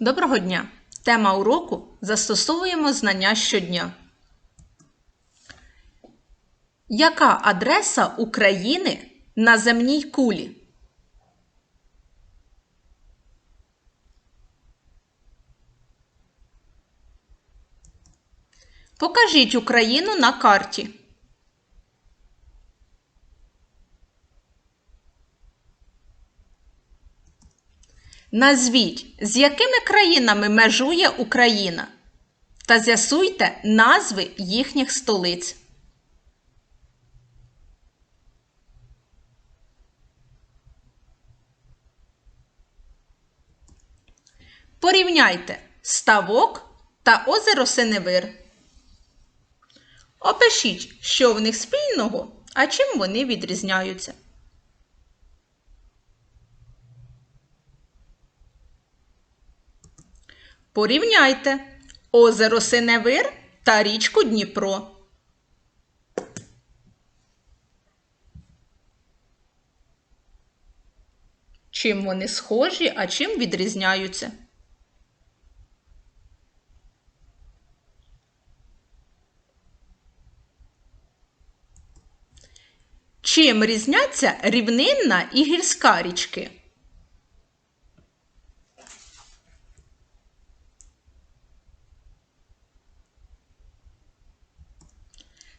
Доброго дня! Тема уроку Застосовуємо знання щодня. Яка адреса України на земній кулі? Покажіть Україну на карті. Назвіть, з якими країнами межує Україна, та з'ясуйте назви їхніх столиць. Порівняйте ставок та озеро Синевир. Опишіть, що в них спільного, а чим вони відрізняються. Порівняйте озеро Синевир та річку Дніпро. Чим вони схожі, а чим відрізняються? Чим різняться рівнинна і гірська річки?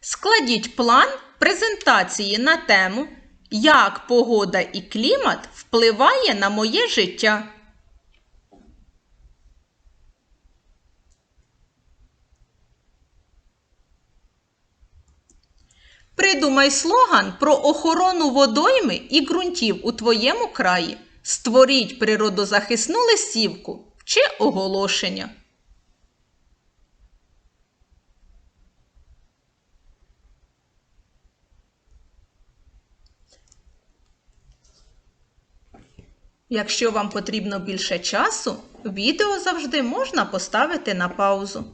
Складіть план презентації на тему Як погода і клімат впливає на моє життя. Придумай слоган про охорону водойми і ґрунтів у твоєму краї. Створіть природозахисну листівку чи оголошення. Якщо вам потрібно більше часу, відео завжди можна поставити на паузу.